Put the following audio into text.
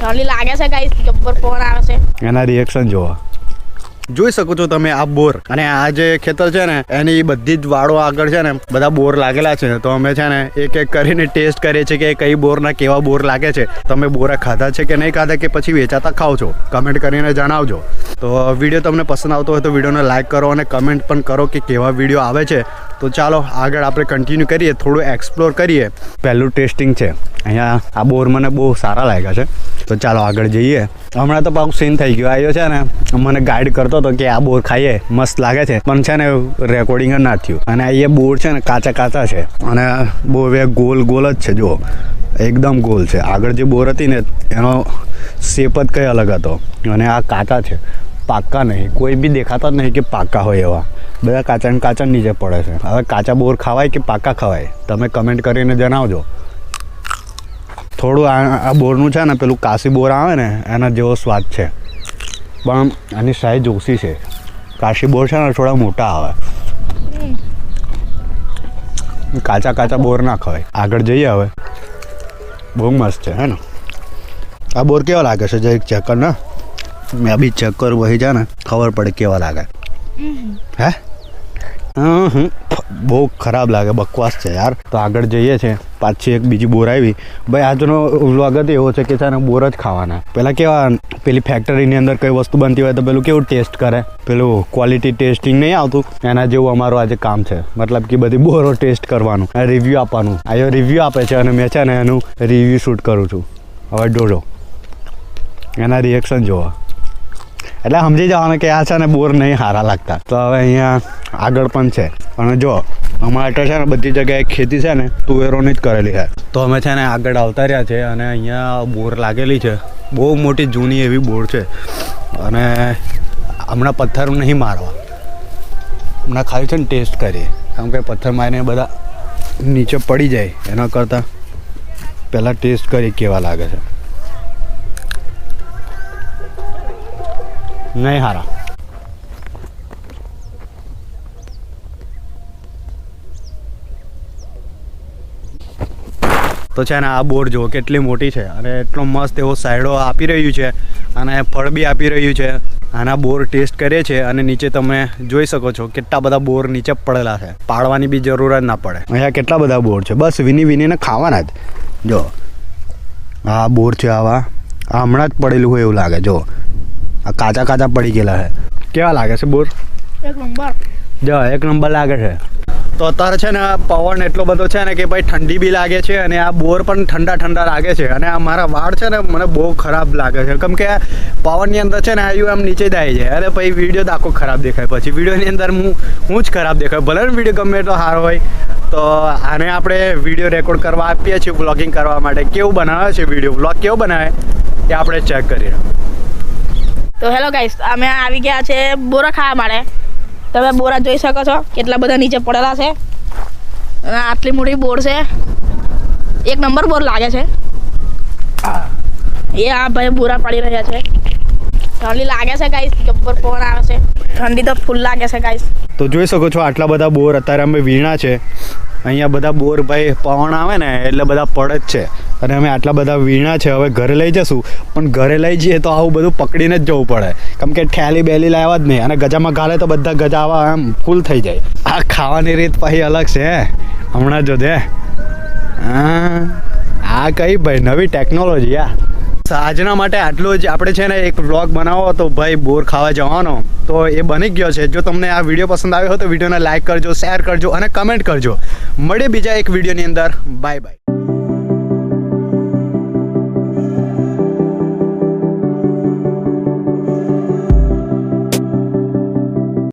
ઠંડી લાગે છે ગાઈસ જબ્બર પવન આવે છે. એના રિએક્શન જોવા. જોઈ શકો છો તમે આ બોર. અને આ જે ખેતર છે ને એની બધી જ વાળો આગળ છે ને બધા બોર લાગેલા છે. તો અમે છે ને એક એક કરીને ટેસ્ટ કરીએ છીએ કે કઈ બોરના કેવા બોર લાગે છે. તમે બોરા ખાધા છે કે નહીં ખાધા કે પછી વેચાતા ખાઓ છો? કમેન્ટ કરીને જણાવજો. તો વીડિયો તમને પસંદ આવતો હોય તો વિડીયોને લાઈક કરો અને કમેન્ટ પણ કરો કે કેવા વીડિયો આવે છે. તો ચાલો આગળ આપણે કન્ટિન્યુ કરીએ થોડું એક્સપ્લોર કરીએ. પહેલું ટેસ્ટિંગ છે. અહીંયા આ બોર મને બહુ સારા લાગ્યા છે. તો ચાલો આગળ જઈએ. હમણાં તો પાછું સીન થઈ ગયું. આવ્યો છે ને, મને ગાઈડ કરતો હતો કે આ બોર ખાઈએ, મસ્ત લાગે છે. પણ છે ને રેકોર્ડિંગ જ ના થયું. અને એ બોર છે ને, કાચા કાચા છે. અને બહુ હવે ગોલ ગોલ જ છે, જુઓ. એકદમ ગોલ છે. આગળ જે બોર હતી ને, એનો શેપ જ કંઈ અલગ હતો. અને આ કાચા છે. પાક્કા નહીં. કોઈ બી દેખાતા જ નહીં કે પાક્કા હોય એવા. બધા કાચા કાચા નીચે પડે છે. હવે કાચા બોર ખાવાય કે પાક્કા ખવાય? તમે કમેન્ટ કરીને જણાવજો. થોડું આ આ બોરનું છે ને પેલું કાશી બોર આવે ને એના જેવો સ્વાદ છે. પણ આની સાઈઝ ઓછી છે. કાશી બોર છે ને થોડા મોટા આવે. કાચા કાચા બોર ના ખવાય. આગળ જઈએ હવે. બહુ મસ્ત છે હે ને? આ બોર કેવા લાગે છે? જરીક ચેક કર ને. મેં બી ચેક કરું વહી છે ને. ખબર પડે કેવા લાગે. હે. બહુ ખરાબ લાગે, બકવાસ છે યાર. તો આગળ જઈએ છે. પાછી એક બીજી બોર આવી. ભાઈ, આજનો વ્લોગ એવો છે કે છે ને, બોર જ ખાવાના. પહેલાં કેવા, પેલી ફેક્ટરીની અંદર કઈ વસ્તુ બનતી હોય તો પેલું કેવું ટેસ્ટ કરે? પેલું ક્વોલિટી ટેસ્ટિંગ નહીં આવતું? એના જેવું અમારું આજે કામ છે. મતલબ કે બધી બોરો ટેસ્ટ કરવાનું. રિવ્યૂ આપવાનું. આયો રિવ્યૂ આપે છે અને મેં છે ને એનું રિવ્યૂ શૂટ કરું છું. હવે જોજો. એના રિએક્શન જોવા. એટલે સમજી જવાનું કે આ છે ને બોર નહીં સારા લાગતા. તો હવે અહીંયા આગળ પણ છે. અને જો, અમારે તો છે ને બધી જગ્યાએ ખેતી છે ને તુવેરોની જ કરેલી છે. તો અમે છે ને આગળ આવતા રહ્યા છે અને અહીંયા બોર લાગેલી છે. બહુ મોટી જૂની એવી બોર છે. અને હમણાં પથ્થર નહીં મારવા. હમણાં ખાલી છે ને ટેસ્ટ કરીએ. કારણ કે પથ્થર મારીને બધા નીચે પડી જાય. એના કરતાં પહેલાં ટેસ્ટ કરી કેવા લાગે છે. નહીં હારા તો છે ને આ બોર જુઓ, કેટલી મોટી છે. અને એટલો મસ્ત એવો સાયડો આપી રહ્યું છે અને ફળ બી આપી રહ્યું છે. આના બોર ટેસ્ટ કરીએ છે અને નીચે તમે જોઈ શકો છો કેટલા બધા બોર નીચે પડેલા છે. પાડવાની બી જરૂર જ ના પડે. અહીંયા કેટલા બધા બોર છે? બસ વિની વિનીને ખાવાના જ. જો, આ બોર છે આવા. હમણાં જ પડેલું હોય એવું લાગે, જો. આ કાચા કાચા પડી ગયેલા છે. કેવા લાગે છે બોર? એક નંબર. જો એક નંબર લાગે છે. તો અત્યારે છે ને પવન એટલો બધો છે ને કે ભાઈ ઠંડી બી લાગે છે અને આ બોર પણ ઠંડા ઠંડા લાગે છે અને આ મારા વાળ છે ને મને બહુ ખરાબ લાગે છે. કેમ કે પવનની અંદર છે ને આયુ આમ નીચે જાય. છે અને પછી વીડિયો તો આખો ખરાબ દેખાય. પછી વિડીયોની અંદર હું હું જ ખરાબ દેખાય. ભલે ને વીડિયો ગમે એટલો સારો હોય. તો આને આપણે વીડિયો રેકોર્ડ કરવા આપીએ છીએ વ્લોગિંગ કરવા માટે. કેવું બનાવે છે વીડિયો બ્લોગ કેવું બનાવે? એ આપણે ચેક કરીએ તો હેલો ગાઈસ અમે આવી ગયા છે બોરા ખાવા માટે. તમે બોરા જોઈ શકો છો, કેટલા બધા નીચે પડેલા છે. આટલી મોટી બોર છે. એક નંબર બોર લાગે છે. એ આ ભાઈ બોરા પાડી રહ્યા છે. ઠંડી લાગે છે ગાઈસ ગબ્બર પવન આવે છે. ઠંડી તો ફૂલ લાગે છે ગાઈસ તો જોઈ શકો છો આટલા બધા બોર, અત્યારે અમે વીણા છે. અહીંયા બધા બોર ભાઈ પવન આવે ને, એટલે બધા પડે જ છે. અને અમે આટલા બધા વીણા છે, હવે ઘરે લઈ જશું. પણ ઘરે લઈ જઈએ તો આવું બધું પકડીને જ જવું પડે. કેમ કે ઠેલી બેલી લાવ્યા જ નહીં. અને ગજામાં ગાલે તો બધા ગજા આવા એમ ફૂલ થઈ જાય. આ ખાવાની રીત પછી અલગ છે હમણાં જો દે. હા, આ કઈ ભાઈ? નવી ટેકનોલોજી, આ. આજના માટે આટલું જ. આપણે છે ને એક વ્લોગ બનાવો તો ભાઈ, બોર ખાવા જવાનો. તો એ બની ગયો છે. જો તમને આ વીડિયો પસંદ આવ્યો હોય તો વિડીયોને લાઈક કરજો, શેર કરજો અને કમેન્ટ કરજો. મળીએ બીજા એક વિડીયોની અંદર. Bye bye.